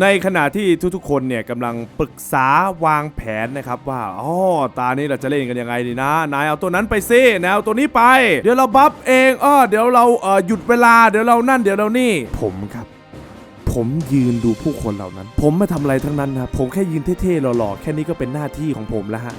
ในขณะที่ทุกๆ คนเนี่ยกำลังปรึกษาวางแผนนะครับว่าอ๋อตานี้เราจะเล่นกันยังไงดีนะ นายเอาตัวนั้นไปซินายเอาตัวนี้ไป เดี๋ยวเราบัฟเองอ้อเดี๋ยวเราเอ่อหยุดเวลาเดี๋ยวเรานั่นเดี๋ยวเรานี่ ผมครับ ผมยืนดูผู้คนเหล่านั้น ผมไม่ทำอะไรทั้งนั้นนะผมแค่ยืนเท่ๆหล่อๆแค่นี้ก็เป็นหน้าที่ของผมแล้วฮะ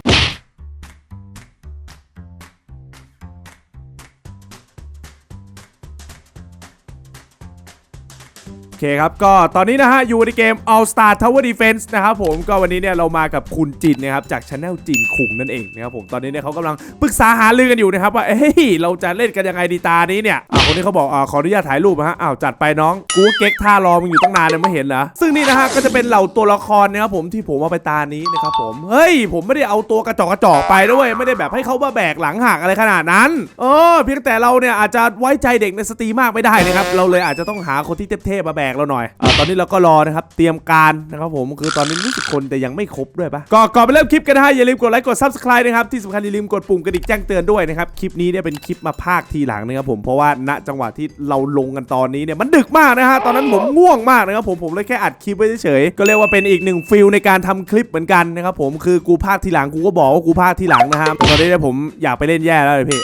คครับ ก็ตอนนี้นะฮะ อยู่ในเกม All Star Tower Defense นะครับผมก็วันนี้เนี่ยเรามากับคุณจินนะครับ จากช anel จินขุงนั่นเองนะครับผมตอนนี้เนี่ยเขากำลังปรึกษาหารือกันอยู่นะครับ ว่าเอ้ยเราจะเล่นกันยังไงดีตานี้เนี่ยอ่าคนนี้เขาบอกอ่าขออนุญาตถ่ายรูปนะฮะอ้าวจัดไปน้องกูเก๊กท่ารอมึงอยู่ตั้งนานเลยไม่เห็นเหรอซึ่งนี่นะฮะก็จะเป็นเหล่าตัวละครนะครับผมที่ผมเอาไปตานี้นะครับผมเฮ้ยผมไม่ได้เอาตัวกระจอกกระจอกไปด้วยไม่ได้แบบให้เขามาแบกหลังหักอะไรขนาดนั้นเออเพียงแต่เราเนี่ยอาจจะไว้ใจเด็กในสตรีมากไม่ได้นะครับเราเลยอาจจะต้องหาคนที่เทพๆมาแบกเราหน่อยอตอนนี้เราก็รอนะครับเตรียมการนะครับผมคือตอนนี้รู้สึกคนแต่ยังไม่ครบด้วยปะก็ก่อนไปเริ่มคลิปกันนะฮะอย่าลืมกดไลค์กด subscribe นะครับที่สำคัญอย่าลืมกดปุ่มกระดิ่งแจ้งเตือนด้วยนะครับคลิปนี้เนี่ยเป็นคลิปมาภาคทีหลังนะครับผมเพราะว่าณจังหวะที่เราลงกันตอนนี้เนี่ยมันดึกมากนะฮะตอนนั้นผมง่วงมากนะครับผมผมเลยแค่อัดคลิปไว้เฉยๆก็เรียกว่าเป็นอีกหนึ่งฟิลในการทำคลิปเหมือนกันนะครับผมคือกูภาคทีหลังกูก็บอกว่ากูภาคทีหลังนะครับตอนนี้เนี่ยผมอยากไปเล่นแย่แล้วเลยพี่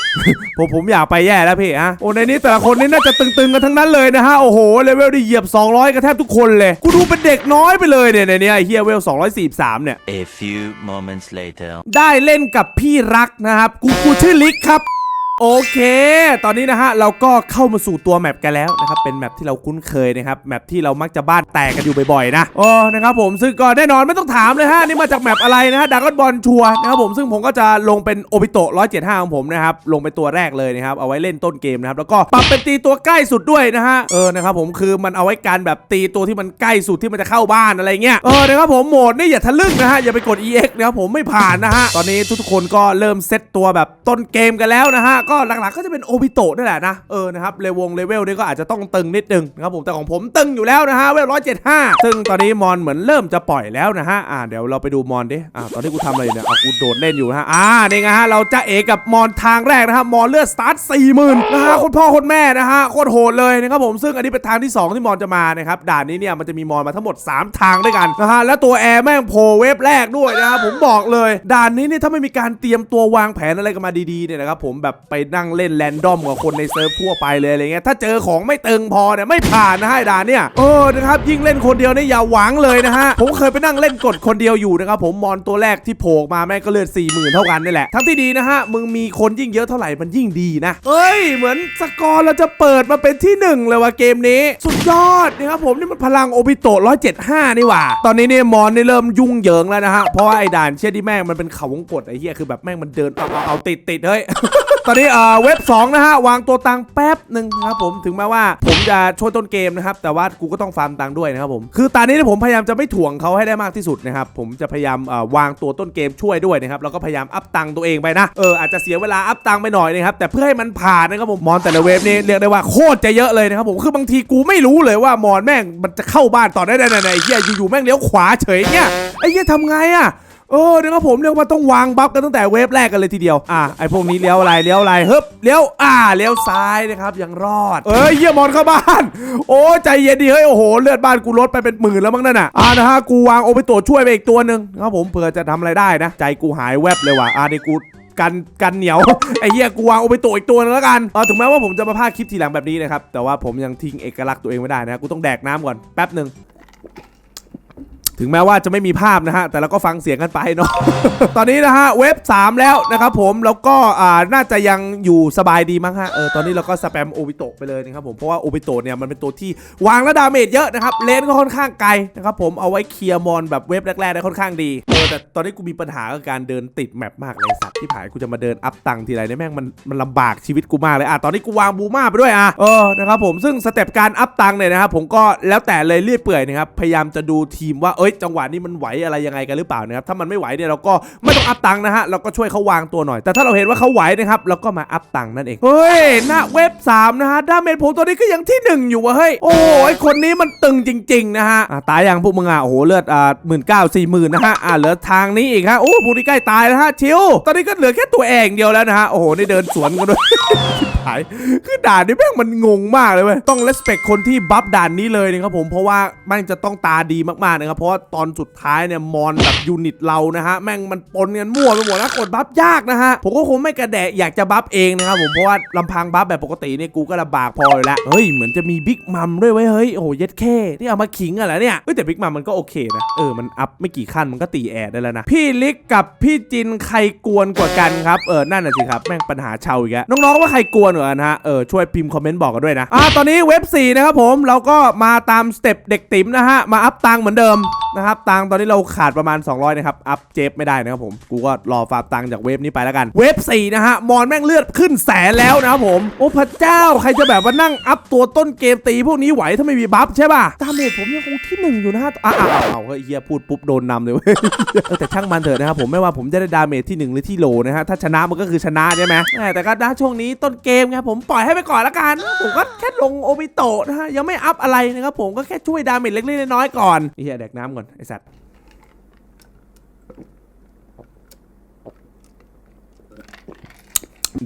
ผมผมอยากไปแย่แล้วพี่ฮะโอ้ในนี้แต่ละคนนี่น่าจะตึงๆกันทั้งนั้นเลยนะฮะโอ้โหเลเวลได้เหยียบ200 กันแทบทุกคนเลย กูดูเป็นเด็กน้อยไปเลยเนี่ยในเนี้ยไอ้เฮียเวล243 เนี่ย A few moments later. ได้เล่นกับพี่รักนะครับ กูกูชื่อลิกครับ โอเค ตอนนี้นะฮะเราก็เข้ามาสู่ตัวแมปกันแล้วนะครับ เป็นแมปที่เราคุ้นเคยนะครับ แมปที่เรามักจะบ้านแตกกันอยู่บ่อยๆนะโอ้นะครับผม ซึ่งก็แน่นอนไม่ต้องถามเลยฮะ นี่มาจากแมปอะไรนะฮะดากอนบอลชัวนะครับผม ซึ่งผมก็จะลงเป็นโอบิโตะ175 ของผมนะครับ ลงเป็นตัวแรกเลยนะครับ เอาไว้เล่นต้นเกมนะครับ แล้วก็ปรับเป็นตีตัวใกล้สุดด้วยนะฮะ เออ นะครับผม คือมันเอาไว้การแบบตีตัวที่มันใกล้สุดที่มันจะเข้าบ้านอะไรเงี้ย เออ นะครับผม โหมดนี่อย่าทะลึ่งนะฮะ อย่าไปกด EX นะครับผมไม่ผ่านนะฮะ ตอนนี้ทุกๆคนก็เริ่มเซตตัวแบบต้นเกมกันแล้วนะฮะก็หลักๆก็จะเป็นโอบิโตะนั่แหละนะ เออนะครับเลวงเลเวลนี่ก็อาจจะต้องตึงนิดนึงนะครับผมแต่ของผมตึงอยู่แล้วนะฮะเวลร้อยเจ็ดห้าซึ่งตอนนี้มอนเหมือนเริ่มจะปล่อยแล้วนะฮะอ่าเดี๋ยวเราไปดูมอนดิอ่าตอนนี้กูทำอะไรเนี่ยอะกูโดดเล่นอยู่นะฮะอ่านี่ไงฮะเราจะเอกับมอนทางแรกนะฮะมอนเลือดสตาร์ทสี่หมื่นนะฮะคตรพ่อคตรแม่นะฮะโคตรโหดเลยนะครับผมซึ่งอันนี้เป็นทางที่2ที่มอนจะมานะครับด่านนี้เนี่ยมันจะมีมอนมาทั้งหมด 3 ทางด้วยกันนะฮะแล้วตัวแอร์แม่งโผล่เวฟแรกด้วยนะครับผมบอกเลย ด่านนี้เนี่ยถ้าไม่มีการเตรียมตัววางแผนอะไรกันมาดีๆเนี่ยนะครับผมแบบไปนั่งเล่นแรนดอมกับคนในเซิร์ฟทั่วไปเลยอะไรเงี้ยถ้าเจอของไม่ตึงพอเนี่ยไม่ผ่านนะฮะด่านเนี่ยเออนะครับยิ่งเล่นคนเดียวเนี่ยอย่าหวังเลยนะฮะผมเคยไปนั่งเล่นกดคนเดียวอยู่นะครับผมมอนตัวแรกที่โผล่มาแม่ก็เลือด4 0,000เท่ากันนี่แหละทั้งที่ดีนะฮะมึงมีคนยิ่งเยอะเท่าไหร่มันยิ่งดีนะเฮ้ยเหมือนสกอร์เราจะเปิดมาเป็นที่หนึ่งเลยว่ะเกมนี้ สุดยอดนะครับผมนี่มันพลังโอบิโตะ175นี่หว่าตอนนี้เนี่ยมอนนี่เริ่มยุ่งเหยิงแล้วนะฮะเพราะว่าไอ้ด่านเชี่ยที่แม่งมันเป็นเขาวงกดไอ้เหี้ยคือแบบแม่งมันเดินเอาเอาติดติดเฮ้ย ตอนนี้เอ่อเว็บ2นะฮะวางตัวตังค์แป๊บหนึ่งนะครับผมถึงแม้ว่าผมจะช่วยต้นเกมนะครับแต่ว่ากูก็ต้องฟาร์มตังค์ด้วยนะครับผมคือตอนนี้ที่ผมพยายามจะไม่ถ่วงเขาให้ได้มากที่สุดนะครับผมจะพยายามเอ่อวางตัวต้นเกมช่วยด้วยนะครับแล้วก็พยายามอัพตังค์ตัวเองไปนะเอออาจจะเสียเวลาอัพตังค์ไปหน่อยนะครับแต่เพื่อให้มันผ่านนะครับผมมอนแต่ละเวฟนี่เรียกได้ว่าโคตรจะเยอะเลยนะครับผมคือบางทีกูไม่รู้เลยว่ามอนแม่งมันจะเข้าบ้านต่อได้ได้ไหนไอ้เหี้ยอยู่ๆแม่งเลี้ยวขวาเฉยเนี่ยไอ้เหี้ยทำไงอะ เออเดี๋ยวครับผมเรียกว่าต้องวางบัฟกันตั้งแต่เวฟแรกกันเลยทีเดียว อะไอพวกนี้เลี้ยวอะไรเลี้ยวอะไรฮึบเลี้ยวอ่าเลี้ยวซ้ายนะครับยังรอด เอ้ยเยี่ยมอนเข้าบ้าน โอ้ใจเย็นดีเฮ้ยโอ้โหเลือดบ้านกูลดไปเป็นหมื่นแล้วมั้งนั่นน่ะอ่านะฮะกูวางโอไปตัวช่วยไปอีกตัวหนึ่งนะครับผมเผื่อจะทำอะไรได้นะ ใจกูหายแวบเลยว่ะอ่านี่กูกันกันเหนียวไอ้เหี้ยกูวางโอไปตัวอีกตัวนึงแล้วกันเออถึงแม้ว่าผมจะมาพากคลิปทีหลังแบบนี้นะครับแต่ว่าผมยังทิ้งเอกลักษณ์ตัวเองไม่ได้นะกูต้องแดกน้ำก่อนแป๊บหนึ่ง ถึงแม้ว่าจะไม่มีภาพนะฮะ แต่เราก็ฟังเสียงกันไปเนาะ ตอนนี้นะฮะเว็บ 3 แล้วนะครับผม แล้วก็อ่าน่าจะยังอยู่สบายดีมั้งฮะ เออ ตอนนี้เราก็สแปมโอบิโตไปเลยนะครับผม เพราะว่าโอบิโตเนี่ยมันเป็นตัวที่วางแล้วดาเมจเยอะนะครับ เลนก็ค่อนข้างไกลนะครับผม เอาไว้เคลียร์มอนแบบเว็บแรกๆได้ค่อนข้างดี เออ แต่ตอนนี้กูมีปัญหากับการเดินติดแมปมากเลยสัตว์ที่ผายกูจะมาเดินอัพตังค์ทีไรเนี่ยแม่งมันมันลำบากชีวิตกูมากเลยอะตอนนี้กูวางบูมาไปด้วยอะ เออ นะครับผม ซึ่งสเต็ปการอัพตังค์เนี่ยนะครับผมก็แล้วแต่เลยเรียบเปื่อยนะครับ พยายามจะดูทีมว่าเอ้ยยจังหวะนี้มันไหวอะไรยังไงกันหรือเปล่านะครับถ้ามันไม่ไหวเนี่ยเราก็ไม่ต้องอัพตังค์นะฮะเราก็ช่วยเขาวางตัวหน่อย แต่ถ้าเราเห็นว่าเขาไหวนะครับเราก็มาอัพตังค์นั่นเองเฮ้ยหน้าเว็บ3นะฮะดาเมจผมตัวนี้ก็ยังที่หนึ่งอยู่วะเฮ้ยโอ้ยคนนี้มันตึงจริง ๆ นะฮะะตายอยังพวกมึงอะโอ้โหเลือดอ่าหมื่นเก้าสี่หมื่นนะฮะอะเหลือทางนี้อีกฮะโอ้พวกนี้ใกล้ตายแล้วฮะชิวตอนนี้ก็เหลือแค่ตัวเองเดียวแล้วนะฮะโอ้โหนี่เดินสวนกันด้วยหายคือด่านนี้แม่งมันงงมากเลยเว้ยต้อง respect คนที่บัฟด่านนี้เลยนะครับผมเพราะว่าม่งจะต้องตาดีมากๆนะครับเพราะว่าตอนสุดท้ายเนี่ยมอนแบบยูนิตเรานะฮะแม่งมันปนกันมั่วไปหมดแล้วกดบัฟยากนะฮะผมก็คงไม่กระแดะอยากจะบัฟเองนะครับผมเพราะว่าลำพังบัฟแบบปกติเนี่ยกูก็ลำบากพออยู่แล้วเฮ้ยเหมือนจะมีบิ๊กมัมด้วยเว้เฮ้ยโอ้โหเย็ดแค่นี่เอามาขิงอะเหรเนี่ยเฮ้ยแต่บิ๊กมัมมันก็โอเคนะเออมันอัพไม่กี่ขั้นมันก็ตีแอร์ได้แล้วนะพี่ลิกกับพี่จินใครกวนกว่ากันครับเออนั่นน่ะสิครับแม่งปัญหาชาวอีกแล้วน้องๆว่าใครกวนกว่ากันฮะเออช่วยพิมพ์คอมเมนต์บอกกันด้วยนะอ่าตอนนี้เว็บ4นะครับผมเราก็มาตามสเต็ปเด็กติ๋มนะฮะมาอัพตังค์เหมือนเดิมนะครับตังตอนนี้เราขาดประมาณ 200 นะครับ อัพเจฟไม่ได้นะครับผม กูก็รอฟาร์มตังจากเว็บนี้ไปแล้วกัน เว็บ4นะฮะ มอนแม่งเลือดขึ้นแสนแล้วนะครับผม โอ้พระเจ้า ใครจะแบบว่านั่งอัพตัวต้นเกมตีพวกนี้ไหวถ้าไม่มีบัฟใช่ป่ะดาเมจผมยังคงที่หนึ่งอยู่นะฮะอ้าวอ้าวอ้าเฮียพูดปุ๊บโดนนำเลยเว้ยแต่ช่างมันเถอะนะครับผม ไม่ว่าผมจะได้ดาเมจที่1หรือที่โลนะฮะ ถ้าชนะมันก็คือชนะใช่ไหมแต่ก็นะช่วงนี้ต้นเกมไงผมปล่อยให้ไปก่อนละกันผมก็แค่ลงโอบิโตะนะฮะยังไม่อัพอะไรนะครับผมก็แค่ช่วยดาเมจเล็กๆน้อยๆก่อนเฮียแดกน้ำก่อนไอ้สัตว์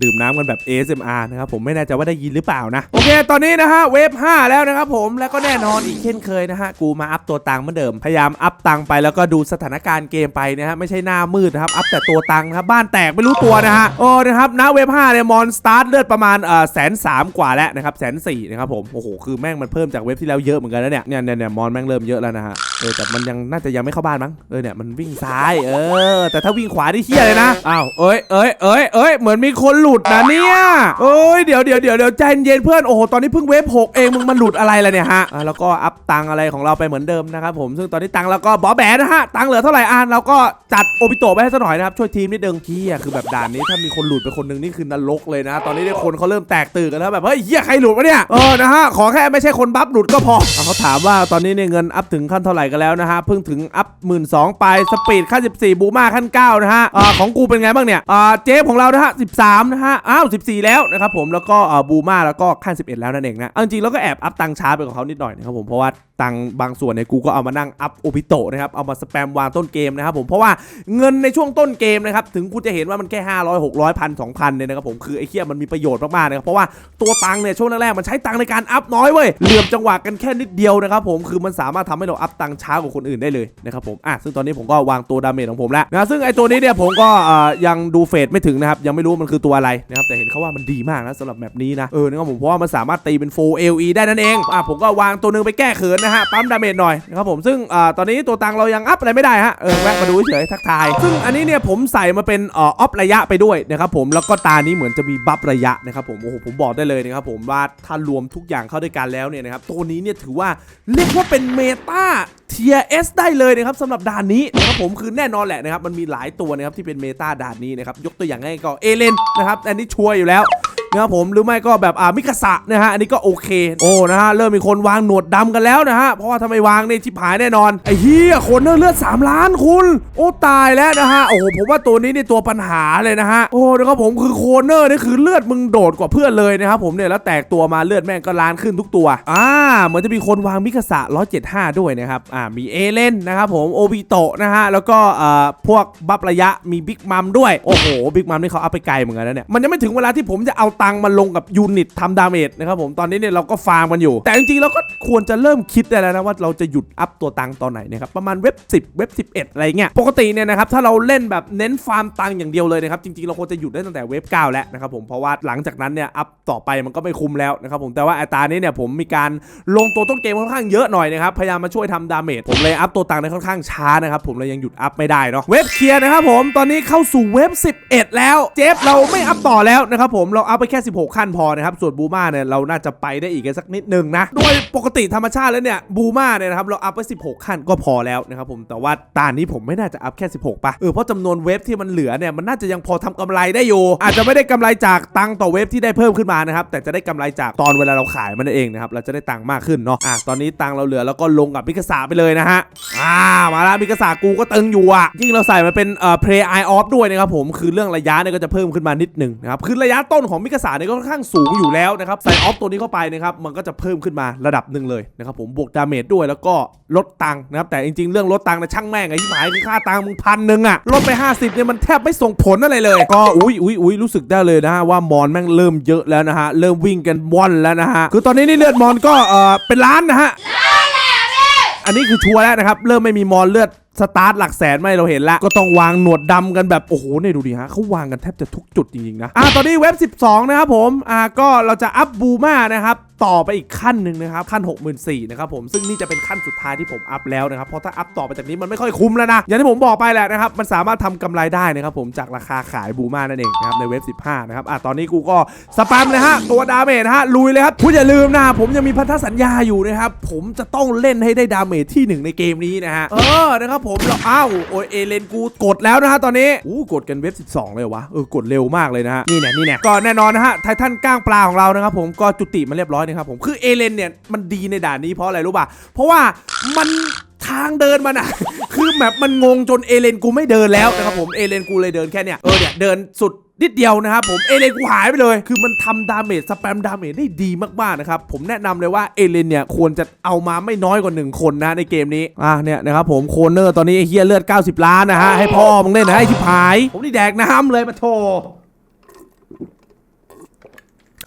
ดื่มน้ำกันแบบ ASMR นะครับผมไม่แน่ใจว่าได้ยินหรือเปล่านะ โอเค ตอนนี้นะฮะเวฟ5แล้วนะครับผมแล้วก็แน่นอนอีกเช่นเคยนะฮะกูมาอัพตัวตังค์เหมือนเดิม พยายามอัพตังค์ไปแล้วก็ดูสถานการณ์เกมไปนะฮะไม่ใช่หน้ามืดนะครับอัพแต่ตัวตังค์นะครับบ้านแตกไม่รู้ตัวนะฮะโอ้นะครับณเวฟ5เนี่ยมอนสตาร์ทเลือดประมาณเอ่อแสนสามกว่าแล้วนะครับแสนสี่นะครับผมโอ้โหคือแม่งมันเพิ่มจากเว็บที่แล้วเยอะเหมือนกันแล้วเนี่ยเนี่ยเนี่ยเนี่ยมอนแม่งเริ่มเยอะแล้วนะฮะเออแต่มันยังน่าจะยังไม่เข้าบ้านมั้งเออเนี่ยมันวิ่งซ้ายเออแต่ถ้าวิ่งขวาที่เฮี้ยเลยนะอ้าวเอ้ยเอ้ยเอ้ยเอ้ยเหมือนมีคนหลุดนะเนี่ยเอ้ยเดี๋ยวเดี๋ยวเดี๋ยวเดี๋ยวใจเย็นเพื่อนโอ้โหตอนนี้เพิ่งเวฟหกเองมึงมันหลุดอะไรล่ะเนี่ยฮะอะแล้วก็อัพตังอะไรของเราไปเหมือนเดิมนะครับผมซึ่งตอนนี้ตังเราก็บอแบนะฮะตังเหลือเท่าไหร่อ่านเราก็จัดโอปิโตะไปให้สักหน่อยนะครับช่วยทีมนิดนึงเฮียคือแบบด่านนี้ถ้ามีคนหลุดไปคนนึงนี่คือนรกเลยนะ ตอนนี้เนี่ยคนเขาเริ่มแตกตื่นกันแล้วแบบเฮ้ยเฮียใครหลุดวะเนี่ยเออนะฮะขอแค่ไม่ใช่คนบัฟหลุดก็พออะเขาถามว่าตอนนี้เนี่ยเงินอัพถึงขั้นเท่าไหร่กันแล้วนะฮะเพิ่งถึงอัพหมื่นสองไปสปีดขั้น 14 บูมาขั้น9นะฮะอ่าของกูเป็นไงบ้างเนี่ยอ่าเจฟของเรานะฮะ13นะฮะอ้าว14 แล้วนะครับผมแล้วก็อ่าบูมาแล้วก็ขั้น 11 แล้วนั่นเองนะเอาจริงๆแล้วก็แอบอัพตังช้าไปของเขานิดหน่อยนะครับผมเพราะว่าตังบางส่วนเนี่ยกูก็เอามานั่งอัพโอพิโตนะครับเอามาสแปมวางต้นเกมนะครับผมเพราะว่าเงินในช่วงต้นเกมนะครับถึงกูจะเห็นว่ามันแค่ 500 600พัน2,000เนี่ยนะครับผมคือไอ้เคียมันมีประโยชน์มากๆนะครับเพราะว่าตัวตังเนี่ยช่วงแรกๆมันใช้ตังในการอัพน้อยเว้ยเหลื่อมจังหวะกันแค่นิดเดียวนะครับผมคือมันสามารถทำให้เราอัพตังช้ากว่าคนอื่นได้เลยนะครับผมอะซึ่งตอนนี้ผมก็วางตัวดาเมจของผมแล้วนะซึ่งไอ้ตัวนี้เนี่ยผมก็เอ่อยังดูเฟสไม่ถึงนะครับยังไม่รู้มันคือตัวอะไรนะครับแต่เห็นเขาว่ามันดีมากนะสำหรับแบบนี้นะเออนะครับผมเพราะว่ามันสามารถตีเป็น full LE ได้นั่นเองอะผมก็วางตัวหนึงไปแก้เขินนะฮะปั๊มดาเมจหน่อยนะครับผมซึ่งอ่าตอนนี้ตัวตังเรายังอัพอะไรไม่ได้ฮะเออแวะมาดูเฉยๆทักทาย ซึ่งอันนี้เนี่ยผมใส่มาเป็นอ่อออฟระยะไปด้วยนะครับผมแล้วก็ตานี้เหมือนจะมีบัฟระยะนะครับผมโอ้โหผมบอกได้เลยนะครับผมว่าถ้ารวมทุกอย่างเข้าด้วยกันแล้วเนี่ยนะครับตัวนี้เนี่ยถือว่าเรียกว่าเป็นเมตาเทียเอสได้เลยนะครับสำหรับด่านนี้นะครับผมคือแน่นอนแหละนะครับมันมีหลายตัวนะครับที่เป็นเมตาด่านนี้นะครับยกตัวอย่างง่ายก็เอเลนนะครับอันนี้ชัวร์อยู่แล้ว นะครับผมหรือไม่ก็แบบอ่ามิกาสะนะฮะอันนี้ก็โอเค โอ้นะฮะเริ่มมีคนวางหนวดดำกันแล้วนะฮะเพราะว่าทำไมวางเนี่ยชิบหายแน่นอนไอ้เหี้ยคนเลือด3ล้านคุณโอ้ตายแล้วนะฮะโอ้โหผมว่าตัวนี้นี่ตัวปัญหาเลยนะฮะโอ้นะครับผมคือโคเนอร์นี่คือเลือดมึงโดดกว่าเพื่อนเลยนะครับผมเนี่ยแล้วแตกตัวมาเลือดแม่งก็ล้านขึ้นทุกตัวอ่าเหมือนจะมีคนวางมิกาสะ175 ด้วยนะครับอ่ามีเอเลนนะครับผมโอบิโตะนะฮะแล้วก็เอ่อพวกบัฟระยะมีบิ๊กมัมด้วยโอ้โหบิ๊กมัมนี่เขาเอาไปไกลเหมือนกันนะเนี่ยมันยังไม่ถึงเวลาที่ผมจะเอาตงค์มาลงกับยูนิตทำดาเมจนะครับผมตอนนี้เนี่ยเราก็ฟาร์มกันอยู่ แต่จริงๆเราก็ควรจะเริ่มคิดได้แล้วนะว่าเราจะหยุดอัพตัวตังค์ตอนไหนนะครับประมาณเว็บ 10 เว็บ 11 อะไรเงี้ยปกติเนี่ยนะครับถ้าเราเล่นแบบเน้นฟาร์มตังค์อย่างเดียวเลยนะครับจริงๆเราควรจะหยุดได้ตั้งแต่เว็บ 9 แล้วนะครับผมเพราะว่าหลังจากนั้นเนี่ยอัพต่อไปมันก็ไม่คุ้มแล้วนะครับผมแต่ว่าไอัตรานี้เนี่ยผมมีการลงตัวต้นเกมค่อนข้างเยอะหน่อยนะครับพยายามมาช่วยทำดาเมจผมเลยอัพตัวตังค์ได้ค่อนข้างช้านะครับผมเลยยังหยุดอัพไม่ได้เนาะเว็บเคลียร์นะครับผมตอนนี้เข้าสู่เว็บ 11 แล้วเจฟเราไม่อัพต่อแล้วนะครับผมเราอัพไปแค่ค่ 16 ขั้นพอนะครับ ส่วนบูมาเนี่ยเราน่าจะไปได้อีกสักนิดนึงนะ โดยปกติธรรมชาติแล้วเนี่ยบูมาเนี่ยนะครับเราอัพไว้16 ขั้นก็พอแล้วนะครับผมแต่ว่าตานนี้ผมไม่น่าจะอัพแค่ 16ป่ะเออเพราะจำนวนเว็บที่มันเหลือเนี่ยมันน่าจะยังพอทำกำไรได้อยู่ อาจจะไม่ได้กำไรจากตังค์ต่อเว็บที่ได้เพิ่มขึ้นมานะครับแต่จะได้กำไรจากตอนเวลาเราขายมันเองนะครับเราจะได้ตังค์มากขึ้นเนาะอะตอนนี้ตังค์เราเหลือแล้วก็ลงกับมิกาสาไปเลยนะฮะอ่ามาแล้วมิกาสากูก็ตึงอยู่อะยิ่งเราใส่มาเป็นเอ่อ play eye off ด้วยนะครับผมคือเรื่องระยะเนี่ยก็จะเพิ่มขึ้นมานิดนึงนะครับคือระยะต้นของมิกาสาเนี่ยก็ค่อนข้างสูงอยู่แล้วนะครับใส่ออฟตัวนี้เข้าไปนะครับมันก็จะเพิ่มขึ้นมาระดับหนึ่งเลยนะครับผมบวกดาเมจด้วยแล้วก็ลดตังค์นะครับแต่จริงๆ เรื่องลดตังค์นะช่างแม่งไอ้ที่หมายคือค่าตังค์มึงพันหนึ่งอะลดไป 50เนี่ยมันแทบไม่ส่งผลอะไรเลย ก็อุ้ยอุ้ยอุ้ยรู้สึกได้เลยนะฮะว่ามอนแม่งเริ่มเยอะแล้วนะฮะเริ่มวิ่งกันว่อนแล้วนะฮะคือตอนนี้นี่เลือดมอนก็เออเป็นล้านนะฮะอันนี้คือชัวร์แล้วนะครับเริ่มไม่มีมอนเลือด สตาร์ทหลักแสนไม่เราเห็นละก็ต้องวางหนวดดำกันแบบ โอ้โหเนี่ยดูดิฮะเขาวางกันแทบจะทุกจุดจริงๆนะอ่าตอนนี้เว็บ 12 นะครับผมอ่าก็เราจะอัพบูมานะครับต่อไปอีกขั้นหนึ่งนะครับ ขั้น 64,000นะครับผมซึ่งนี่จะเป็นขั้นสุดท้ายที่ผมอัพแล้วนะครับเพราะถ้าอัพต่อไปจากนี้มันไม่ค่อยคุ้มแล้วนะ อย่างที่ผมบอกไปแหละนะครับ มันสามารถทำกำไรได้นะครับผมจากราคาขายบูมานั่นเองนะครับในเว็บ 15 นะครับอ่าตอนนี้กูก็สแปมเลยฮะตัวดาเมจนะฮะลุยเลยครับคุณอย่าลืมนะผมยังมีพันธสัญญาอยู่นะครับผมจะต้องเล่นให้ได้ดาเมจที่หนึ่งในเกมนี้นะฮะเออนะครับผมเราอ้าวโอ้ยเอเลนกูกดแล้วนะฮะตอนนี้อู้กดกันเว็บ 12 เลยเหรอวะเออกดเร็วมากเลยนะฮะนี่เนี่ยนี่เนี่ยก็แน่นอนนะฮะไททันก้างปลาของเรานะครับผมก็จุติมาเรียบร้อยนะครับผมคือเอเลนเนี่ยมันดีในด่านนี้เพราะอะไรรู้ป่ะเพราะว่ามันทางเดินมันอะคือแบบมันงงจนเอเลนกูไม่เดินแล้วนะครับผมเอเลนกูเลยเดินแค่เนี่ยเออเนี่ยเดินสุดนิดเดียวนะครับผมเอเลนกูหายไปเลย คือมันทำดาเมจสแปมดาเมจได้ดีมากๆนะครับผมแนะนำเลยว่าเอเลนเนี่ยควรจะเอามาไม่น้อยกว่า 1 คนนะในเกมนี้อะเนี่ยนะครับผมโคเนอร์ตอนนี้เฮียเลือด 90 ล้านนะฮะให้พ่อมึงเล่นนะไอ้ชิบหาย ผมนี่แดกน้ำเลยมาโท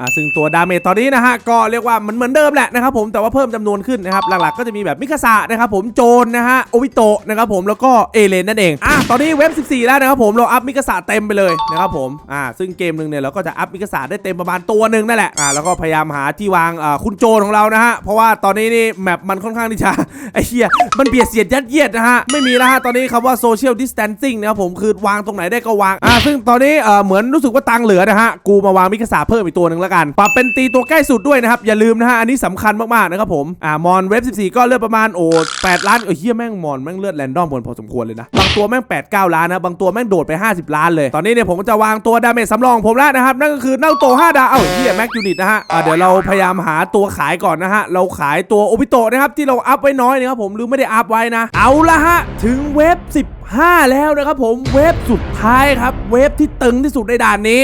อ่าซึ่งตัวดาเมจตอนนี้นะฮะก็เรียกว่ามันเหมือนเดิมแหละนะครับผมแต่ว่าเพิ่มจำนวนขึ้นนะครับหลักๆก็จะมีแบบมิคาสะนะครับผมโจนนะฮะโอวิโตะนะครับผมแล้วก็เอเลนนั่นเองอะตอนนี้เว็บ 14 แล้วนะครับผมเราอัพมิคาสะเต็มไปเลยนะครับผมอ่าซึ่งเกมหนึ่งเนี่ยเราก็จะอัพมิคาสะได้เต็มประมาณตัวหนึ่งนั่นแหละอ่าแล้วก็พยายามหาที่วางอ่าคุณโจนของเรานะฮะเพราะว่าตอนนี้นี่แมปมันค่อนข้างที่จะไอ้เหี้ยมันเบียดเสียดยัดเยียดนะฮะไม่มีแล้วฮะตอนนี้คำว่า social distancing นะครับผมคือวางตรงไหนได้ก็วางอ่าซึ่งตอนนี้เอ่อเหมือนรู้สึกว่าตังเหลือนะฮะกูมาวางมิคาสะเพิ่มอีกตัวหนึ่งแล้วกัน ปรับเป็นตีตัวใกล้สุดด้วยนะครับ อย่าลืมนะฮะ อันนี้สำคัญมากๆนะครับผม อ่ามอนเว็บ 14 ก็เลือดประมาณโอ้8ล้านเออเฮียแม่งมอนแม่งเลือดแรนดอมบนพอสมควรเลยนะ บางตัวแม่ง8 9 ล้านนะ บางตัวแม่งโดดไป 50 ล้านเลย ตอนนี้เนี่ยผมจะวางตัวดาเมจสำรองผมแล้วนะครับ นั่นก็คือเน่าโต5ดาวเอ้าเฮียแม็กยูนิตนะฮะอ่าเดี๋ยวเราพยายามหาตัวขายก่อนนะฮะ เราขายตัวโอปิโตนะครับที่เราอัพไว้น้อยนะครับผมหรือไม่ได้อัพไว้นะ เอาละฮะถึงเว็บ15แล้วนะครับผมเว็บสุดท้ายครับ เว็บที่ตึงที่สุดในด่านนี้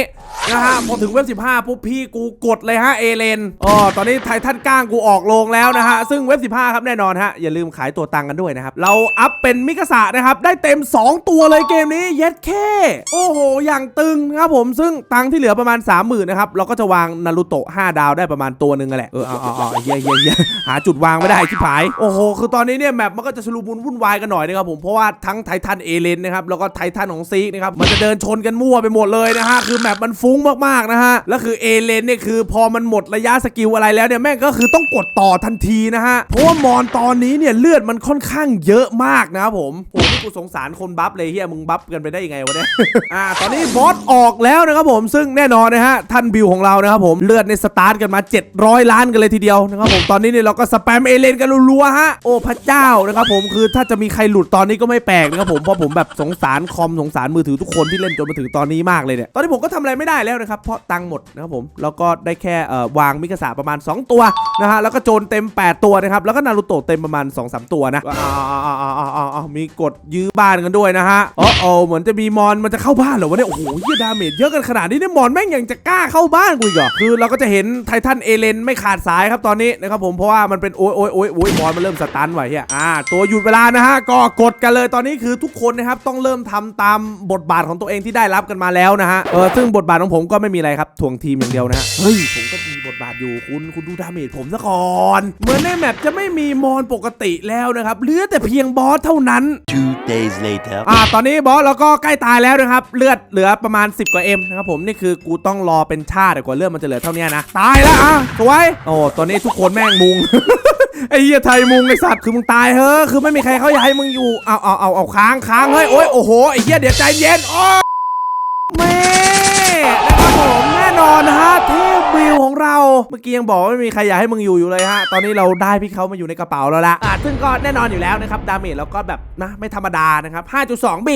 นะฮะพอถึงเว็บ 15 ปุ๊บพี่กูกดเลยฮะเอเลนอ๋อตอนนี้ไททันก้างกูออกโรงแล้วนะฮะ ซึ่งเว็บ 15 ครับแน่นอนฮะ อย่าลืมขายตัวตังกันด้วยนะครับ เราอัพเป็นมิกาสะนะครับ ได้เต็ม 2 ตัวเลยเกมนี้เย็ดแค่โอ้โห อย่างตึงนะครับผมซึ่งตังที่เหลือประมาณ 30,000นะครับ เราก็จะวางนารูโตะ5ดาวได้ประมาณตัวหนึ่งแหละ เออเอาเอเอเยยเยเยหาจุดวางไม่ได้ชิบหาย โอ้โห คือตอนนี้เนี่ยแมปมันก็จะชลุมุนวุ่นวายกันหน่อยนะครับผมเพราะว่าทั้งไททันเอเลนนะครับแล้วก็ไททันของซีกนะครับมันจะเดินชนกันมั่วไปหมดเลยนะฮะคือแมปมันฟุ้งมากๆนะฮะ แล้วคือเอเลนเนี่ยคือพอมันหมดระยะสกิลอะไรแล้วเนี่ยแม่งก็คือต้องกดต่อทันทีนะฮะ เพราะว่ามอนตอนนี้เนี่ยเลือดมันค่อนข้างเยอะมากนะครับผมโอ้ที่กูสงสารคนบัฟเลยเฮียมึงบัฟกันไปได้ยังไงวะเนี่ย อ่า ตอนนี้บอสออกแล้วนะครับผม ซึ่งแน่นอนนะฮะท่านบิวของเรานะครับผมเลือดในสตาร์ทกันมา 700 ล้านกันเลยทีเดียวนะครับผม ตอนนี้เนี่ยเราก็สแปมเอเลนกันรัวๆฮะ โอ้พระเจ้านะครับผม คือถ้าจะมีใครหลุดตอนนี้ก็ไม่แปลกนะครับผม เพราะผมแบบสงสารคอมสงสารมือถือทุกคนที่เล่นจนมาถึงตอนนี้มากเลยเนี่ย ตอนนี้ผมก็ทำอะไรไม่ได้แล้วนะครับ เพราะตังค์หมดนะครับผม แล้วก็ได้แค่วางมิกาสะประมาณ 2 ตัวนะฮะ แล้วก็โจรเต็ม 8 ตัวนะครับ แล้วก็นารูโตะเต็มประมาณ 2-3 ตัวนะอ้าวๆๆๆๆมีกดยื้อบ้านกันด้วยนะฮะอ๋อเหมือนจะมีมอนมันจะเข้าบ้านเหรอวะเนี่ย โอ้โหเฮียดาเมจเยอะกันขนาดนี้เนี่ยมอนแม่งยังจะกล้าเข้าบ้านกูอีกเหรอคือเราก็จะเห็นไททันเอเลนไม่ขาดสายครับตอนนี้นะครับผม เพราะว่ามันเป็นโอ้ยโอ้ยโอ้ยโอ้ยมอนมันเริ่มสตันไว้เฮียอ่าตัวหยุดเวลานะฮะก็กดกันเลยตอนนี้คือทุกคนนะครับต้องเริ่มทำตามบทบาทของตัวเองที่ได้รับกันมาแล้วนะฮะเออซึ่งบทบาทของผมก็ไม่มีอะไรครับถ่วงทีมอย่างเดียวนะฮะเฮ้ยผมก็มีบทบาทอยู่คุณคุณดูดาเมจผมซะก่อนเหมือนในแมปจะไม่มีมอนปกติแล้วนะครับเหลือแต่เพียงบอสเท่านั้น Two days later. อ่าตอนนี้บอสเราก็ใกล้ตายแล้วนะครับเลือดเหลือประมาณ 10 กว่าเอ็มนะครับผมนี่คือกูต้องรอเป็นชาติกว่าเลือดมันจะเหลือเท่านี้นะตายแล้วอะสวยโอ้ตอนนี้ทุกคนแม่งมุงไอ้เหี้ยไทยมุงไอ้สัตว์คือมึงตายเฮ้อคือไม่มีใครเขาอยากให้มึงอยู่เอาเอาเอาเอาค้างค้างเฮ้ยโอ้ยโอ้โหไอ้เหี้ยเดี๋ยวใจเย็นโอ้แม่นะครับ ผมนั่นอนนะฮะเทพบิวของเราเมื่อกี้ยังบอกว่าไม่มีใครอยากให้มึงอยู่อยู่เลยฮะตอนนี้เราได้พี่เขามาอยู่ในกระเป๋าแล้วละอะซึ่งก็แน่นอนอยู่แล้วนะครับดาเมจเราก็แบบนะไม่ธรรมดานะครับ5.2 b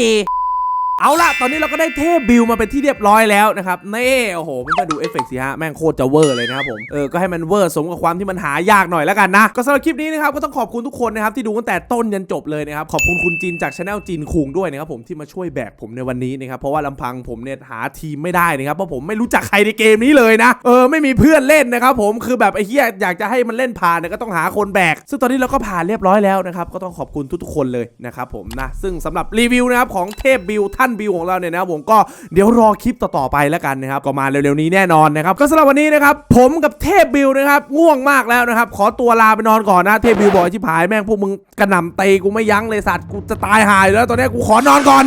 เอาละตอนนี้เราก็ได้เทพบิวมาเป็นที่เรียบร้อยแล้วนะครับนี่โอ้โหมันจะดูเอฟเฟกต์สิฮะ แม่งโคตรจะเวอร์เลยนะครับผม เออ ก็ให้มันเวอร์สมกับความที่มันหายากหน่อยแล้วกันนะ ก็สำหรับคลิปนี้นะครับ ก็ต้องขอบคุณทุกคนนะครับ ที่ดูตั้งแต่ต้นยันจบเลยนะครับ ขอบคุณคุณจินจากช anel จินคุงด้วยนะครับผมที่มาช่วยแบกผมในวันนี้นะครับ เพราะว่าลำพังผมเนี่ยหาทีมไม่ได้นะครับ เพราะผมไม่รู้จักใครในเกมนี้เลยนะ เออ ไม่มีเพื่อนเล่นนะครับผม คือแบบไอ้เหี้ยอยากจะให้มันเล่นผ่านเนี่ยก็ต้องหาคนแบก ซึ่งตอนนี้เราก็ผ่านเรียบร้อยแล้วนะครับ ก็ต้องขอบคุณทุกๆคนเลยนะครับผมนะซึ่งสำหรับรีวิวนะครับของเทพบิวท่านบิวของเราเนี่ยนะผมก็เดี๋ยวรอคลิปต่อๆไปแล้วกันนะครับก็มาเร็วๆนี้แน่นอนนะครับก็สำหรับวันนี้นะครับผมกับเทพบิวนะครับง่วงมากแล้วนะครับขอตัวลาไปนอนก่อนนะเทพบิวบอกไอ้ที่ผายแม่งพวกมึงกระหน่ำเตะกูไม่ยั้งเลยสัตว์กูจะตายหายแล้วตอนนี้กูขอนอนก่อน